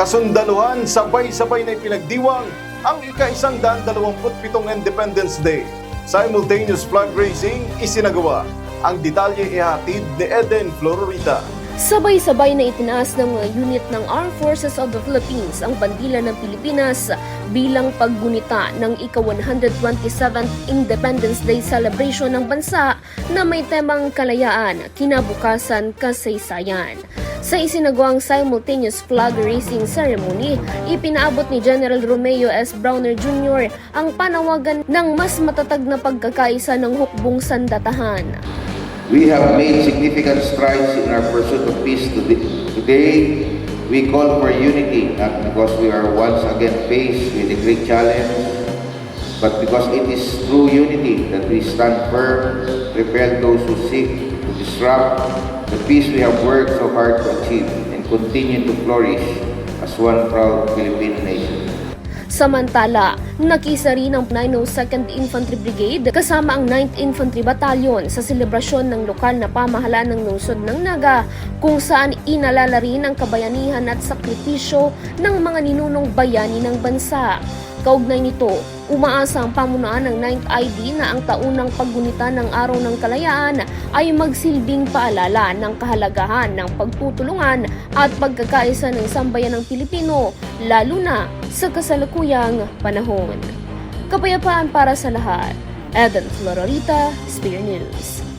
Kasundaluhan, sabay-sabay na ipinagdiwang ang ika-isang daan dalawamput pitong Independence Day. Simultaneous flag raising isinagawa. Ang detalye ihatid ni Eden Flororita. Sabay-sabay na itinaas ng mga unit ng Armed Forces of the Philippines ang bandila ng Pilipinas bilang paggunita ng ika-127th Independence Day celebration ng bansa na may temang kalayaan, kinabukasan, kasaysayan. Sa isinagawang simultaneous flag raising ceremony, ipinaabot ni General Romeo S. Browner Jr. ang panawagan ng mas matatag na pagkakaisa ng hukbong sandatahan. We have made significant strides in our pursuit of peace today. We call for unity, not because we are once again faced with a great challenge, but because it is through unity that we stand firm, repel those who seek disrupt the peace we have worked so hard to achieve, and continue to flourish as one proud Filipino nation. Samantala, nakisa rin ang 902nd Infantry Brigade kasama ang 9th Infantry Battalion sa selebrasyon ng lokal na pamahalaan ng lungsod ng Naga kung saan inalala rin ang kabayanihan at sakripisyo ng mga ninunong bayani ng bansa. Kaugnay nito, umaasa ang pamunuan ng 9th ID na ang taunang paggunita ng Araw ng Kalayaan ay magsilbing paalala ng kahalagahan ng pagtutulungan at pagkakaisa ng sambayan ng Pilipino, lalo na sa kasalukuyang panahon. Kapayapaan para sa lahat. Eden Flororita, Spear News.